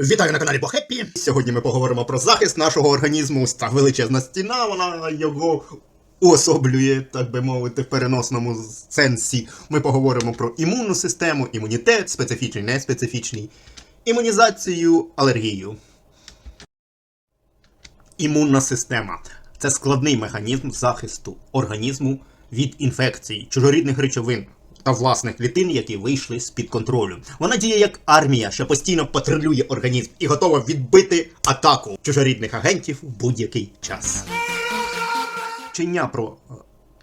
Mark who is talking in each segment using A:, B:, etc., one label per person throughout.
A: Вітаю на каналі Бохеппі. Сьогодні ми поговоримо про захист нашого організму. Та величезна стіна, вона його уособлює, так би мовити, в переносному сенсі. Ми поговоримо про імунну систему, імунітет, специфічний, неспецифічний, імунізацію, алергію. Імунна система це складний механізм захисту організму від інфекцій, чужорідних речовин та власних клітин, які вийшли з-під контролю. Вона діє як армія, що постійно патрулює організм і готова відбити атаку чужорідних агентів в будь-який час. Вчення про е,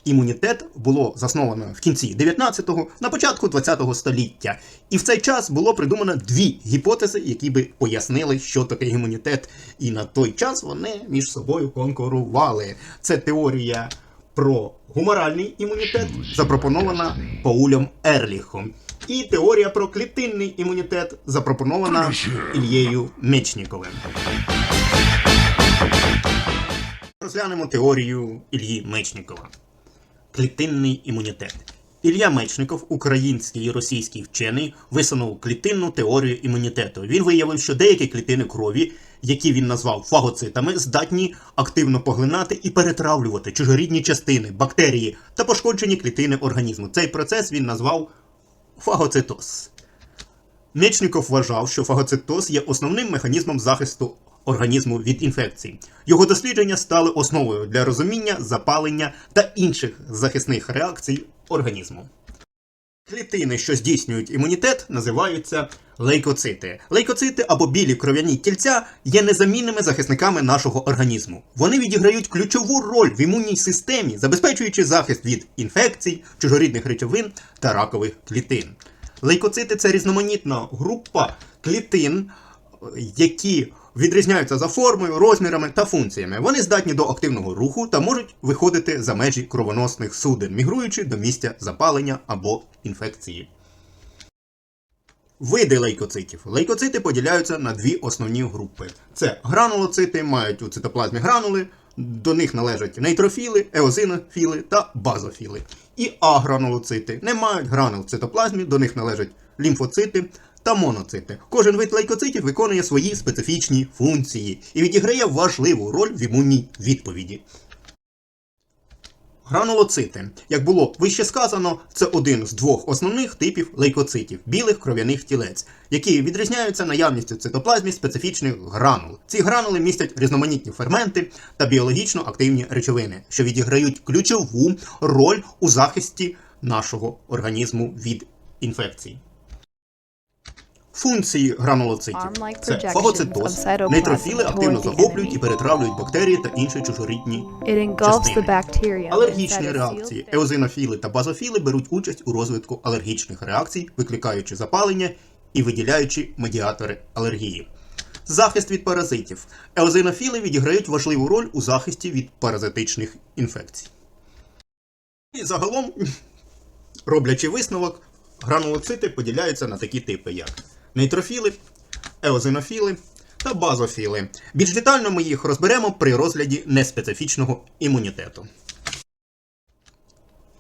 A: імунітет було засновано в кінці 19-го, на початку 20-го століття. І в цей час було придумано дві гіпотези, які би пояснили, що таке імунітет. І на той час вони між собою конкурували. Це теорія про гуморальний імунітет, запропонована Паулем Ерліхом. І теорія про клітинний імунітет запропонована Ільєю Мечніковим. Розглянемо теорію Ільї Мечнікова. Клітинний імунітет. Ілля Мечников, український і російський вчений, висунув клітинну теорію імунітету. Він виявив, що деякі клітини крові, які він назвав фагоцитами, здатні активно поглинати і перетравлювати чужорідні частини, бактерії та пошкоджені клітини організму. Цей процес він назвав фагоцитоз. Мечников вважав, що фагоцитоз є основним механізмом захисту організму від інфекцій. Його дослідження стали основою для розуміння запалення та інших захисних реакцій організму. Клітини, що здійснюють імунітет, називаються лейкоцити. Лейкоцити або білі кров'яні тільця є незамінними захисниками нашого організму. Вони відіграють ключову роль в імунній системі, забезпечуючи захист від інфекцій, чужорідних речовин та ракових клітин. Лейкоцити це різноманітна група клітин, які відрізняються за формою, розмірами та функціями. Вони здатні до активного руху та можуть виходити за межі кровоносних суден, мігруючи до місця запалення або інфекції. Види лейкоцитів. Лейкоцити поділяються на дві основні групи: це гранулоцити, мають у цитоплазмі гранули, до них належать нейтрофіли, еозинофіли та базофіли. І агранулоцити не мають гранул в цитоплазмі, до них належать лімфоцити та моноцити. Кожен вид лейкоцитів виконує свої специфічні функції і відіграє важливу роль в імунній відповіді. Гранулоцити, як було вище сказано, це один з двох основних типів лейкоцитів білих кров'яних тілець, які відрізняються наявністю цитоплазмі специфічних гранул. Ці гранули містять різноманітні ферменти та біологічно активні речовини, що відіграють ключову роль у захисті нашого організму від інфекцій. Функції гранулоцитів це фагоцитоз. Нейтрофіли активно захоплюють і перетравлюють бактерії та інші чужорідні частини. Алергічні реакції. Еозинофіли та базофіли беруть участь у розвитку алергічних реакцій, викликаючи запалення і виділяючи медіатори алергії. Захист від паразитів. Еозинофіли відіграють важливу роль у захисті від паразитичних інфекцій. І загалом, роблячи висновок, гранулоцити поділяються на такі типи, як нейтрофіли, еозинофіли та базофіли. Більш детально ми їх розберемо при розгляді неспецифічного імунітету.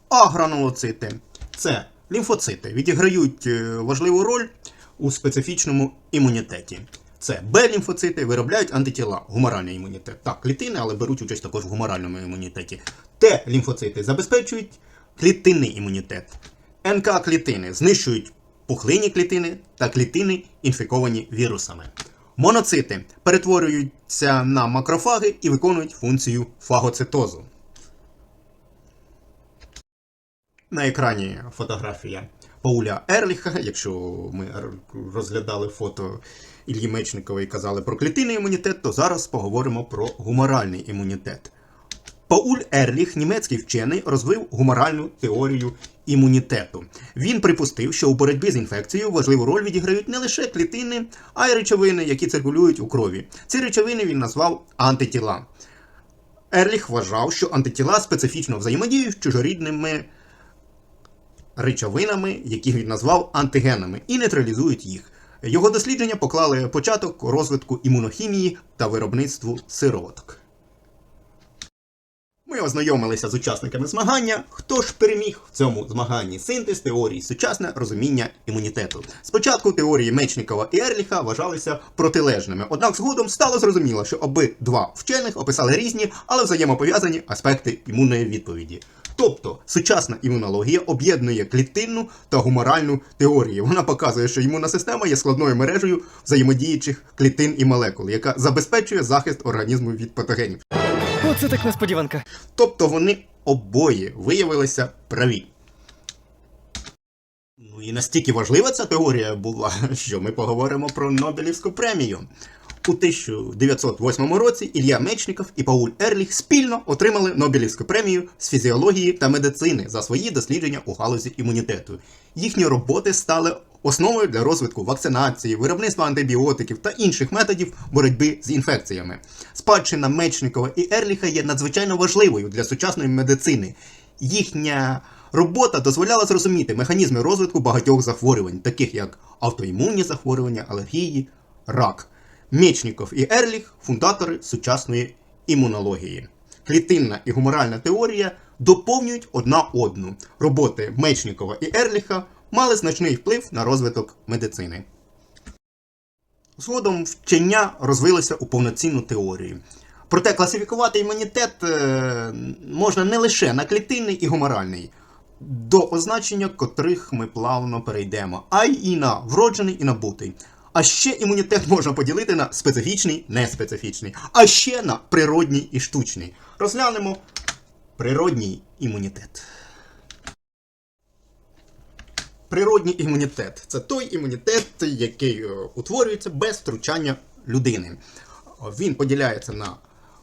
A: Агранулоцити це лімфоцити, відіграють е, важливу роль у специфічному імунітеті. Це Б-лімфоцити виробляють антитіла, гуморальний імунітет. Так, клітини, але беруть участь також в гуморальному імунітеті. Т-лімфоцити забезпечують клітинний імунітет. НК-клітини знищують пухлинні клітини та клітини, інфіковані вірусами. Моноцити перетворюються на макрофаги і виконують функцію фагоцитозу. На екрані фотографія Пауля Ерліха. Якщо ми розглядали фото Ільї Мечникова і казали про клітинний імунітет, то зараз поговоримо про гуморальний імунітет. Пауль Ерліх, німецький вчений, розвив гуморальну теорію імунітету. Він припустив, що у боротьбі з інфекцією важливу роль відіграють не лише клітини, а й речовини, які циркулюють у крові. Ці речовини він назвав антитіла. Ерліх вважав, що антитіла специфічно взаємодіють з чужорідними речовинами, які він назвав антигенами, і нейтралізують їх. Його дослідження поклали початок розвитку імунохімії та виробництву сироваток. Ми ознайомилися з учасниками змагання. Хто ж переміг в цьому змаганні? Синтез теорії, сучасне розуміння імунітету. Спочатку теорії Мечникова і Ерліха вважалися протилежними, однак згодом стало зрозуміло, що обидва вчених описали різні, але взаємопов'язані аспекти імунної відповіді. Тобто сучасна імунологія об'єднує клітинну та гуморальну теорії. Вона показує, що імунна система є складною мережею взаємодіючих клітин і молекул, яка забезпечує захист організму від патогенів.
B: Оце так несподіванка.
A: Тобто вони обоє виявилися праві. Ну і настільки важлива ця теорія була, що ми поговоримо про Нобелівську премію. У 1908 році Ілля Мечников і Пауль Ерліх спільно отримали Нобелівську премію з фізіології та медицини за свої дослідження у галузі імунітету. Їхні роботи стали основою для розвитку вакцинації, виробництва антибіотиків та інших методів боротьби з інфекціями. Спадщина Мечникова і Ерліха є надзвичайно важливою для сучасної медицини. Їхня робота дозволяла зрозуміти механізми розвитку багатьох захворювань, таких як автоімунні захворювання, алергії, рак. Мечніков і Ерліх фундатори сучасної імунології. Клітинна і гуморальна теорія доповнюють одна одну. Роботи Мечнікова і Ерліха мали значний вплив на розвиток медицини. Згодом вчення розвилося у повноцінну теорію. Проте класифікувати імунітет е, можна не лише на клітинний і гуморальний, до означення котрих ми плавно перейдемо, а й і на вроджений і набутий. А ще імунітет можна поділити на специфічний, неспецифічний, а ще на природній і штучний. Розглянемо природній імунітет. Природній імунітет це той імунітет, який е, утворюється без втручання людини. Він поділяється на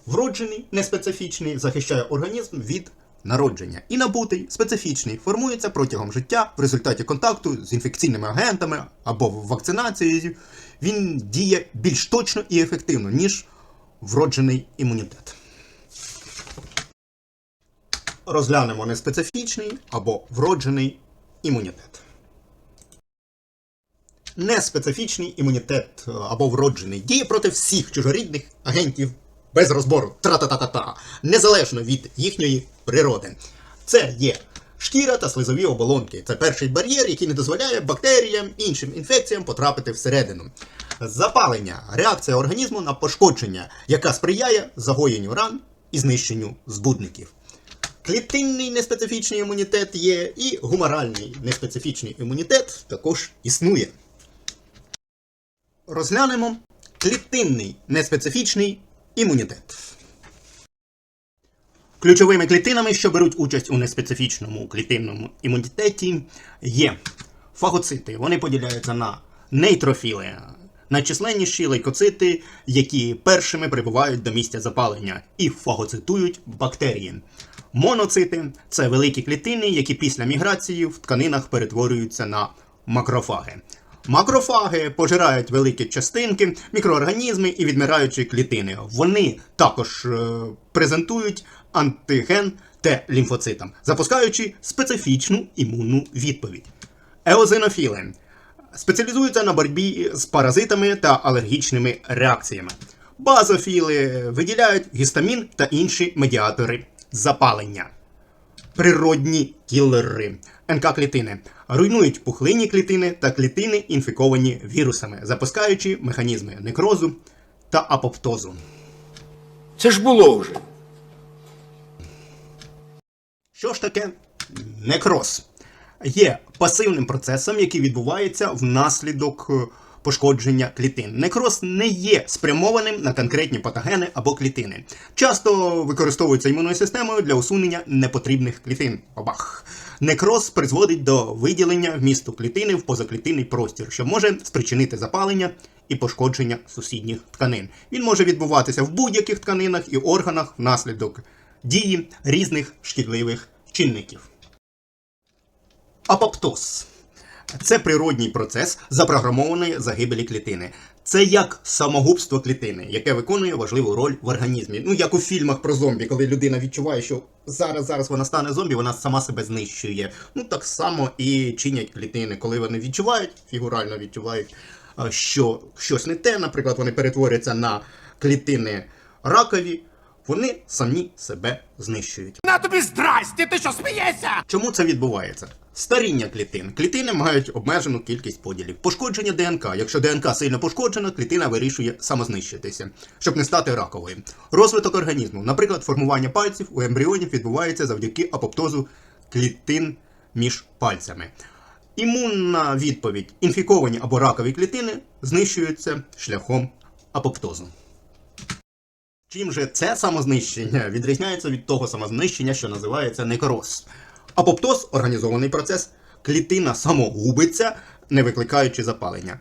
A: вроджений, неспецифічний, захищає організм від народження. І набутий, специфічний, формується протягом життя в результаті контакту з інфекційними агентами або вакцинацією. Він діє більш точно і ефективно, ніж вроджений імунітет. Розглянемо неспецифічний або вроджений імунітет. Неспецифічний імунітет е, або вроджений діє проти всіх чужорідних агентів без розбору тра-та-та-та-та, незалежно від їхньої природи. Це є шкіра та слизові оболонки. Це перший бар'єр, який не дозволяє бактеріям іншим інфекціям потрапити всередину. Запалення реакція організму на пошкодження, яка сприяє загоєнню ран і знищенню збудників. Клітинний неспецифічний імунітет є, і гуморальний неспецифічний імунітет також існує. Розглянемо клітинний неспецифічний імунітет. Ключовими клітинами, що беруть участь у неспецифічному клітинному імунітеті, є фагоцити. Вони поділяються на нейтрофіли, найчисленніші лейкоцити, які першими прибувають до місця запалення і фагоцитують бактерії. Моноцити це великі клітини, які після міграції в тканинах перетворюються на макрофаги. Макрофаги пожирають великі частинки, мікроорганізми і відмираючі клітини. Вони також е, презентують антиген Т лімфоцитам, запускаючи специфічну імунну відповідь. Еозинофіли спеціалізуються на боротьбі з паразитами та алергічними реакціями. Базофіли виділяють гістамін та інші медіатори запалення. Природні кілери НК-клітини руйнують пухлинні клітини та клітини, інфіковані вірусами, запускаючи механізми некрозу та апоптозу.
C: Це ж було вже.
A: Що ж таке некроз? Є пасивним процесом, який відбувається внаслідок е, пошкодження клітин. Некроз не є спрямованим на конкретні патогени або клітини. Часто використовується імунною системою для усунення непотрібних клітин. Бабах. Некроз призводить до виділення вмісту клітини в позаклітинний простір, що може спричинити запалення і пошкодження сусідніх тканин. Він може відбуватися в будь-яких тканинах і органах внаслідок дії різних шкідливих чинників. Апоптоз це природній процес запрограмованої загибелі клітини. Це як самогубство клітини, яке виконує важливу роль в організмі. Ну як у фільмах про зомбі, коли людина відчуває, що зараз зараз вона стане зомбі, вона сама себе знищує. Ну так само і чинять клітини, коли вони відчувають, фігурально відчувають, що щось не те. Наприклад, вони перетворюються на клітини ракові. Вони самі себе знищують.
C: На тобі здрасті, ти що смієшся?
A: Чому це відбувається? Старіння клітин. Клітини мають обмежену кількість поділів. Пошкодження ДНК. Якщо ДНК сильно пошкоджена, клітина вирішує самознищитися, щоб не стати раковою. Розвиток організму. Наприклад, формування пальців у ембріонів відбувається завдяки апоптозу клітин між пальцями. Імунна відповідь: інфіковані або ракові клітини знищуються шляхом апоптозу. Чим же це самознищення відрізняється від того самознищення, що називається некроз? Апоптоз організований процес, клітина самогубиться, не викликаючи запалення.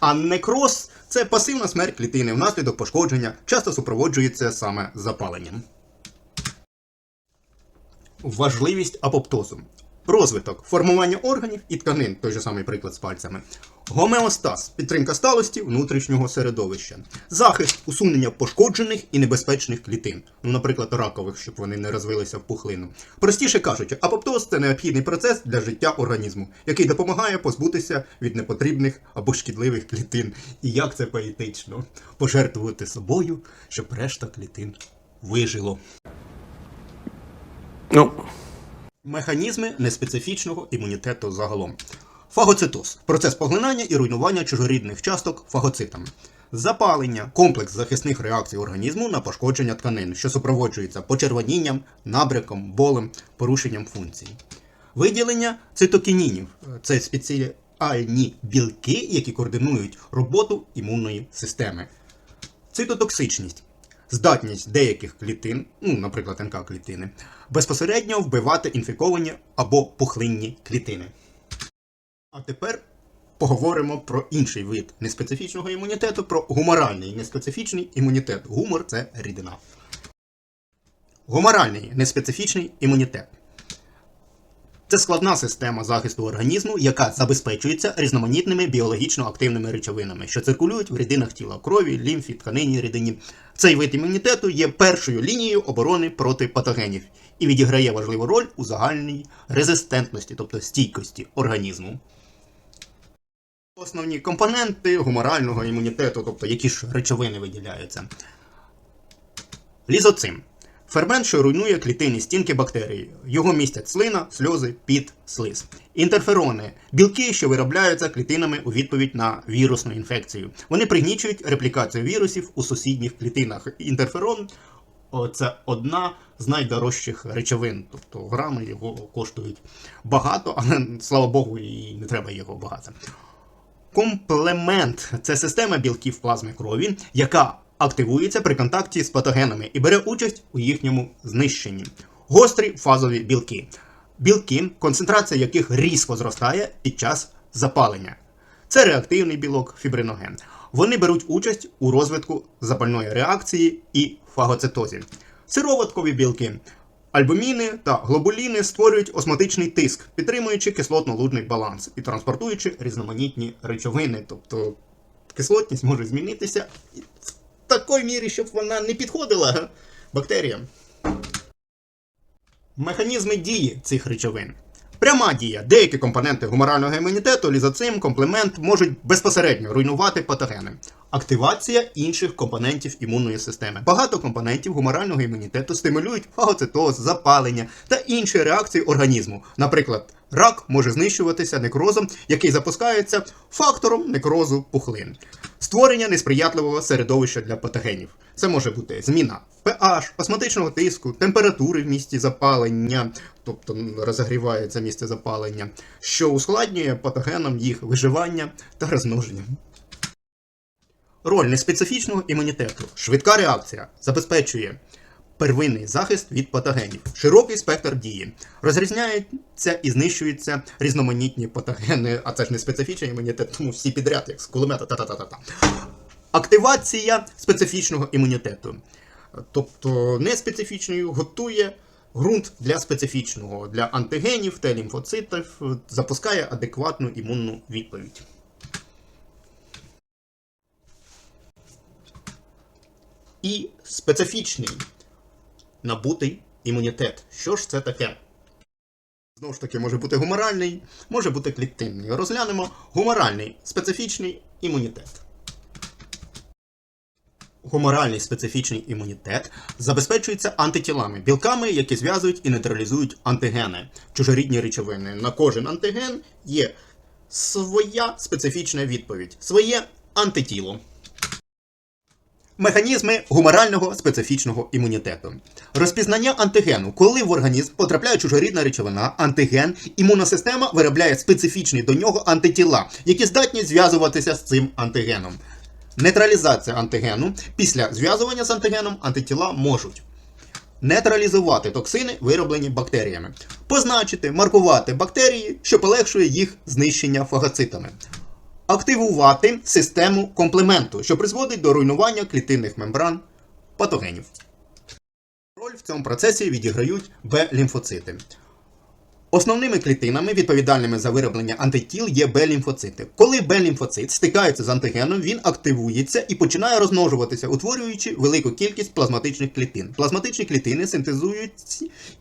A: А некроз це пасивна смерть клітини внаслідок пошкодження, часто супроводжується саме запаленням. Важливість апоптозу. Розвиток, формування органів і тканин, той же самий приклад з пальцями. Гомеостаз підтримка сталості внутрішнього середовища. Захист усунення пошкоджених і небезпечних клітин, ну, наприклад, ракових, щоб вони не розвилися в пухлину. Простіше кажучи, апоптоз це необхідний процес для життя організму, який допомагає позбутися від непотрібних або шкідливих клітин. І як це поетично пожертвувати собою, щоб решта клітин вижило.
C: Ну,
A: Механізми неспецифічного імунітету загалом. Фагоцитоз процес поглинання і руйнування чужорідних часток фагоцитами. Запалення комплекс захисних реакцій організму на пошкодження тканин, що супроводжується почервонінням, набряком, болем, порушенням функцій. Виділення цитокінінів це спеціальні білки, які координують роботу імунної системи. Цитотоксичність здатність деяких клітин, ну, наприклад, НК клітини, безпосередньо вбивати інфіковані або пухлинні клітини. А тепер поговоримо про інший вид неспецифічного імунітету, про гуморальний неспецифічний імунітет. Гумор це рідина. Гуморальний неспецифічний імунітет. Це складна система захисту організму, яка забезпечується різноманітними біологічно активними речовинами, що циркулюють в рідинах тіла крові, лімфі, тканині, рідині. Цей вид імунітету є першою лінією оборони проти патогенів і відіграє важливу роль у загальній резистентності, тобто стійкості організму. Основні компоненти гуморального імунітету, тобто які ж речовини виділяються. Лізоцим. Фермент, що руйнує клітинні стінки бактерій. Його містять слина, сльози, піт, слиз. Інтерферони білки, що виробляються клітинами у відповідь на вірусну інфекцію. Вони пригнічують реплікацію вірусів у сусідніх клітинах. Інтерферон це одна з найдорожчих речовин. Тобто грами його коштують багато, але слава Богу, і не треба його багато. Комплемент це система білків плазми крові, яка активується при контакті з патогенами і бере участь у їхньому знищенні. Гострі фазові білки. Білки, концентрація яких різко зростає під час запалення. Це реактивний білок фібриноген. Вони беруть участь у розвитку запальної реакції і фагоцитозі. Сироваткові білки. Альбуміни та глобуліни створюють осмотичний тиск, підтримуючи кислотно-лужний баланс і транспортуючи різноманітні речовини. Тобто кислотність може змінитися такій мірі, щоб вона не підходила бактеріям. Механізми дії цих речовин. Пряма дія. Деякі компоненти гуморального імунітету, лізоцим, комплемент можуть безпосередньо руйнувати патогени. Активація інших компонентів імунної системи. Багато компонентів гуморального імунітету стимулюють фагоцитоз, запалення та інші реакції організму. Наприклад, рак може знищуватися некрозом, який запускається фактором некрозу пухлин. Створення несприятливого середовища для патогенів. Це може бути зміна pH, осмотичного тиску, температури в місці запалення, тобто розігрівається місце запалення, що ускладнює патогенам їх виживання та розмноження. Роль неспецифічного імунітету. Швидка реакція забезпечує первинний захист від патогенів, широкий спектр дії. Розрізняються і знищуються різноманітні патогени, а це ж не специфічний імунітет, тому всі підряд, як з кулемета та-та-та-та. Активація специфічного імунітету. Тобто неспецифічною готує ґрунт для специфічного, для антигенів та лімфоцитів, запускає адекватну імунну відповідь. І специфічний набутий імунітет. Що ж це таке? Знову ж таки, може бути гуморальний, може бути клітинний. Розглянемо гуморальний специфічний імунітет. Гуморальний специфічний імунітет забезпечується антитілами, білками, які зв'язують і нейтралізують антигени, чужорідні речовини. На кожен антиген є своя специфічна відповідь, своє антитіло. Механізми гуморального специфічного імунітету. Розпізнання антигену. Коли в організм потрапляє чужорідна речовина, антиген, імунна система виробляє специфічні до нього антитіла, які здатні зв'язуватися з цим антигеном. Нейтралізація антигену. Після зв'язування з антигеном антитіла можуть нейтралізувати токсини, вироблені бактеріями, позначити, маркувати бактерії, що полегшує їх знищення фагоцитами, активувати систему комплементу, що призводить до руйнування клітинних мембран патогенів. Роль в цьому процесі відіграють Б-лімфоцити. Основними клітинами, відповідальними за вироблення антитіл, є Б-лімфоцити. Коли Б-лімфоцит стикається з антигеном, він активується і починає розмножуватися, утворюючи велику кількість плазматичних клітин. Плазматичні клітини синтезують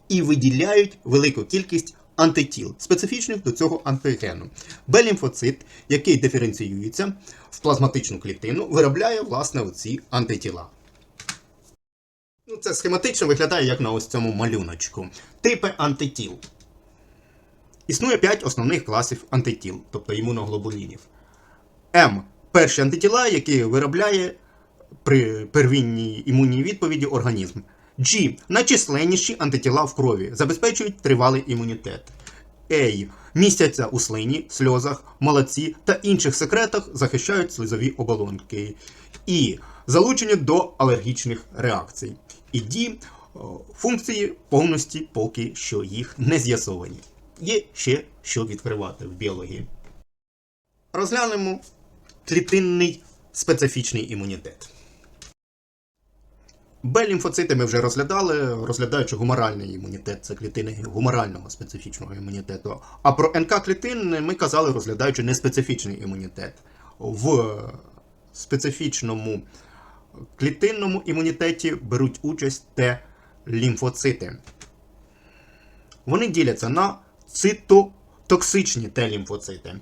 A: і виділяють велику кількість антитіл, специфічних до цього антигену. Б-лімфоцит, який диференціюється в плазматичну клітину, виробляє власне оці антитіла. Ну, це схематично виглядає як на ось цьому малюночку. Типи антитіл. Існує 5 основних класів антитіл, тобто імуноглобулінів. М. Перші антитіла, які виробляє при первинній імунній відповіді організм. G. Найчисленніші антитіла в крові забезпечують тривалий імунітет. A. Містяться у слині, сльозах, молоці та інших секретах, захищають слизові оболонки. І. Залучені до алергічних реакцій. І D. Функції повності поки що їх не з'ясовані. Є ще що відкривати в біології. Розглянемо клітинний специфічний імунітет. Б-лімфоцити ми вже розглядали, розглядаючи гуморальний імунітет, це клітини гуморального специфічного імунітету. А про НК-клітин ми казали, розглядаючи неспецифічний імунітет. В специфічному клітинному імунітеті беруть участь Т-лімфоцити. Вони діляться на цитотоксичні Т-лімфоцити.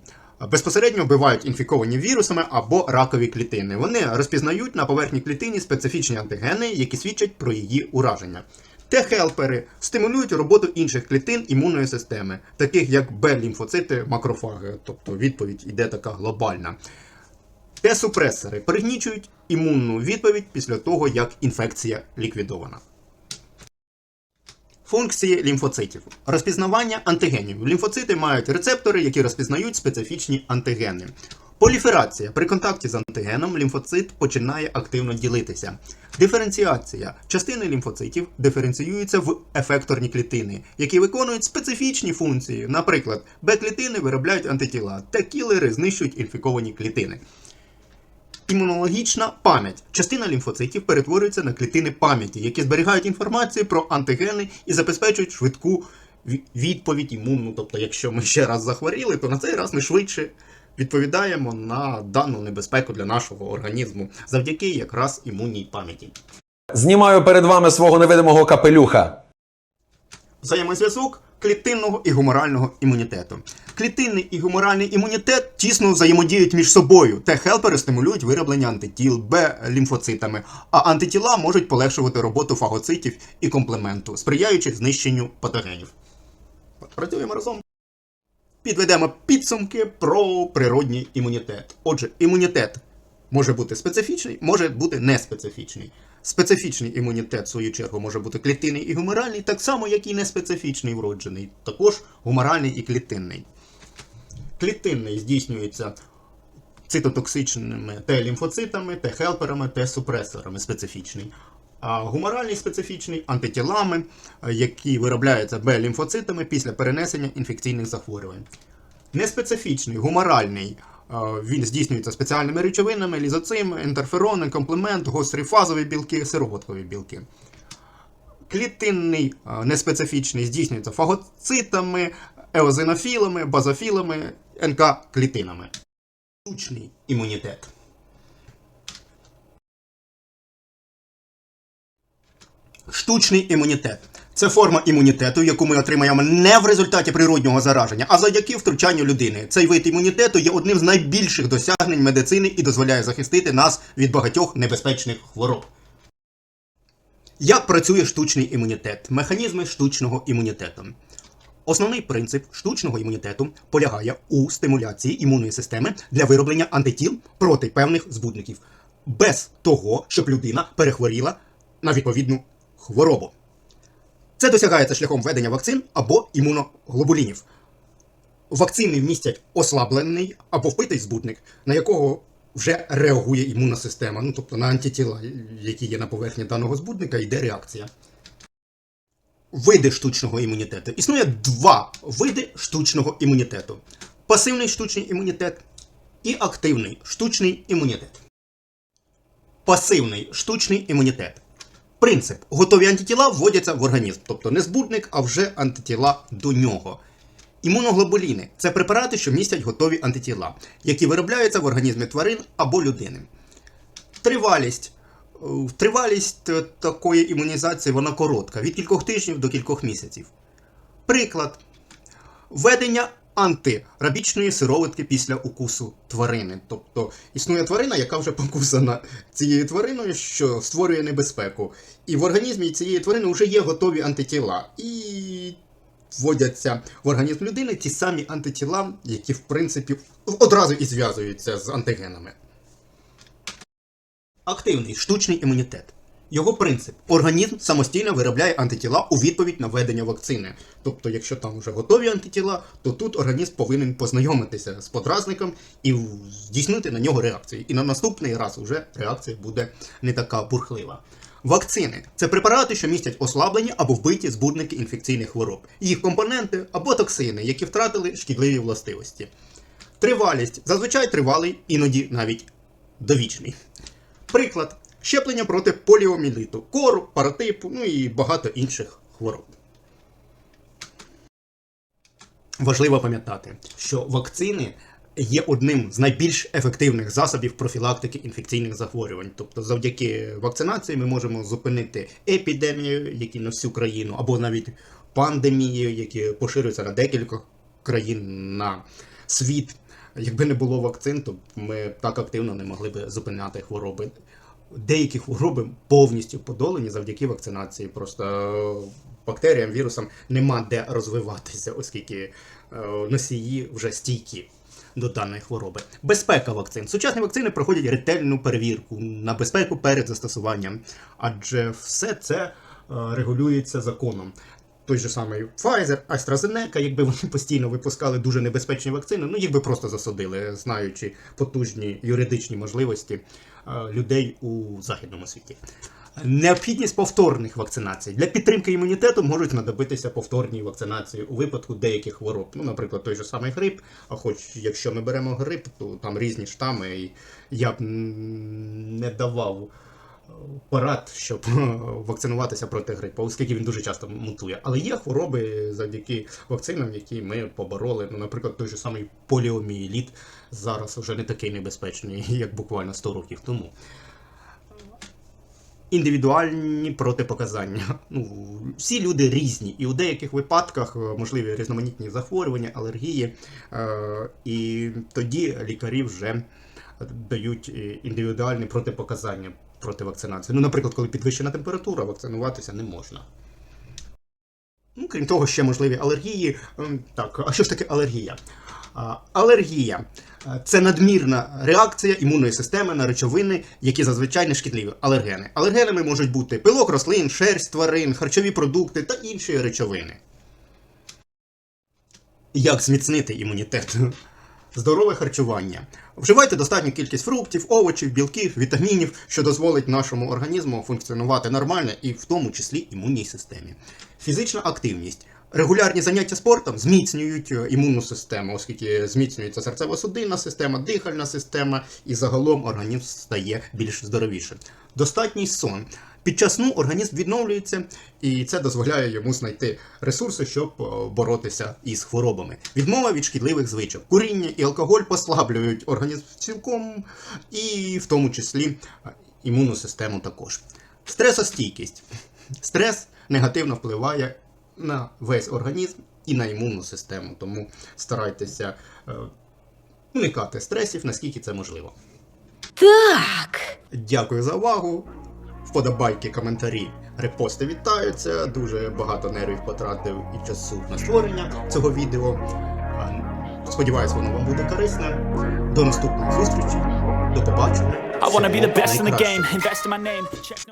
A: Безпосередньо вбивають інфіковані вірусами або ракові клітини. Вони розпізнають на поверхні клітині специфічні антигени, які свідчать про її ураження. Т-хелпери стимулюють роботу інших клітин імунної системи, таких як Б-лімфоцити, макрофаги, тобто відповідь іде така глобальна. Т-супресори пригнічують імунну відповідь після того, як інфекція ліквідована. Функції лімфоцитів. Розпізнавання антигенів. Лімфоцити мають рецептори, які розпізнають специфічні антигени. Поліферація. При контакті з антигеном лімфоцит починає активно ділитися. Диференціація. Частини лімфоцитів диференціюються в ефекторні клітини, які виконують специфічні функції. Наприклад, Б-клітини виробляють антитіла, Т-кілери знищують інфіковані клітини. Імунологічна пам'ять. Частина лімфоцитів перетворюється на клітини пам'яті, які зберігають інформацію про антигени і забезпечують швидку відповідь імунну. Тобто, якщо ми ще раз захворіли, то на цей раз ми швидше відповідаємо на дану небезпеку для нашого організму завдяки якраз імунній пам'яті.
D: Знімаю перед вами свого невидимого капелюха.
A: Взаємозв'язок клітинного і гуморального імунітету. Клітинний і гуморальний імунітет тісно взаємодіють між собою. Т-хелпери стимулюють вироблення антитіл Б-лімфоцитами, а антитіла можуть полегшувати роботу фагоцитів і комплементу, сприяючи знищенню патогенів. Працюємо разом. Підведемо підсумки про природній імунітет. Отже, імунітет може бути специфічний, може бути неспецифічний. Специфічний імунітет, в свою чергу, може бути клітинний і гуморальний, так само, як і неспецифічний вроджений, також гуморальний і клітинний. Клітинний здійснюється цитотоксичними Т-лімфоцитами, Т-хелперами, Т-супресорами специфічний. А гуморальний специфічний антитілами, які виробляються Б-лімфоцитами після перенесення інфекційних захворювань. Неспецифічний, гуморальний. Е, Він здійснюється спеціальними речовинами, лізоцим, інтерферони, комплемент, гострі фазові білки, сироваткові білки. Клітинний е, неспецифічний здійснюється фагоцитами, еозинофілами, базофілами, НК-клітинами. Штучний імунітет. Штучний імунітет це форма імунітету, яку ми отримаємо не в результаті природнього зараження, а завдяки втручанню людини. Цей вид імунітету є одним з найбільших досягнень медицини і дозволяє захистити нас від багатьох небезпечних хвороб. Як працює штучний імунітет? Механізми штучного імунітету. Основний принцип штучного імунітету полягає у стимуляції імунної системи для вироблення антитіл проти певних збудників, без того, щоб людина перехворіла на відповідну хворобу. Це досягається шляхом введення вакцин або імуноглобулінів. Вакцини містять ослаблений або впитий збутник, на якого вже реагує імунна система, ну тобто на антитіла, які є на поверхні даного збудника, йде реакція. Види штучного імунітету. Існує два види штучного імунітету: пасивний штучний імунітет і активний штучний імунітет. Пасивний штучний імунітет. Принцип: готові антитіла вводяться в організм, тобто не збудник, а вже антитіла до нього. Імуноглобуліни це препарати, що містять готові антитіла, які виробляються в організмі тварин або людини. Тривалість. Е, Тривалість е, такої імунізації вона коротка, від кількох тижнів до кількох місяців. Приклад. Введення антирабічної сироватки після укусу тварини. Тобто існує тварина, яка вже покусана цією твариною, що створює небезпеку. І в організмі цієї тварини вже є готові антитіла. І вводяться в організм людини ті самі антитіла, які в принципі одразу і зв'язуються з антигенами. Активний штучний імунітет. Його принцип: організм самостійно виробляє антитіла у відповідь на введення вакцини. Тобто, якщо там вже готові антитіла, то тут організм повинен познайомитися з подразником і здійснити на нього реакцію. І на наступний раз вже реакція буде не така бурхлива. Вакцини це препарати, що містять ослаблені або вбиті збудники інфекційних хвороб, їх компоненти або токсини, які втратили шкідливі властивості. Тривалість зазвичай тривалий, іноді навіть довічний. Приклад щеплення проти поліоміліту, кору, паратипу, ну і багато інших хвороб. Важливо пам'ятати, що вакцини є одним з найбільш ефективних засобів профілактики інфекційних захворювань. Тобто, завдяки вакцинації ми можемо зупинити епідемію, які на всю країну, або навіть пандемії, які поширюються на декілька країн на світ. Якби не було вакцин, то ми так активно не могли б зупиняти хвороби. Деякі хвороби повністю подолані завдяки вакцинації. Просто е, бактеріям, вірусам нема де розвиватися, оскільки е, носії вже стійкі до даної хвороби. Безпека вакцин. Сучасні вакцини проходять ретельну перевірку на безпеку перед застосуванням, адже все це е, регулюється законом. Той же самий Pfizer, AstraZeneca, якби вони постійно випускали дуже небезпечні вакцини, ну їх би просто засудили, знаючи потужні юридичні можливості е, людей у західному світі. Необхідність повторних вакцинацій для підтримки імунітету можуть знадобитися повторні вакцинації у випадку деяких хвороб. Ну, наприклад, той же самий грип. А хоч якщо ми беремо грип, то там різні штами, і я б не давав порад, щоб вакцинуватися проти грипу, оскільки він дуже часто мутує. Але є хвороби завдяки вакцинам, які ми побороли. Ну, наприклад, той же самий поліомієліт зараз вже не такий небезпечний, як буквально 100 років тому. Індивідуальні протипоказання. Ну, всі люди різні, і у деяких випадках е, можливі різноманітні захворювання, алергії, е, і тоді лікарі вже дають е, індивідуальні протипоказання проти вакцинації. Ну, наприклад, коли підвищена температура, вакцинуватися не можна. Ну, крім того, ще можливі алергії. Ем, Так, а що ж таке алергія? Алергія е, це надмірна реакція імунної системи на речовини, які зазвичай не шкідливі. Алергени. Алергенами можуть бути пилок рослин, шерсть тварин, харчові продукти та інші речовини. Як зміцнити імунітет? Здорове харчування. Вживайте достатню кількість фруктів, овочів, білків, вітамінів, що дозволить нашому організму функціонувати нормально і в тому числі імунній системі. Фізична активність. Регулярні заняття спортом зміцнюють е, імунну систему, оскільки зміцнюється серцево-судинна система, дихальна система, і загалом організм стає більш здоровішим. Достатній сон. Під час сну організм відновлюється, і це дозволяє йому знайти ресурси, щоб е, боротися із хворобами. Відмова від шкідливих звичок. Куріння і алкоголь послаблюють організм цілком, і в тому числі е, імунну систему також. Стресостійкість. Стрес негативно впливає на весь організм і на імунну систему, тому старайтеся е, уникати стресів, наскільки це можливо.
E: Так.
A: Дякую за увагу. Вподобайки, коментарі, репости вітаються. Дуже багато нервів потратив і часу на створення цього відео. Сподіваюсь, воно вам буде корисне. До наступних зустрічі. До побачення.
F: I wanna be the best in the game, invest in my name. Check no-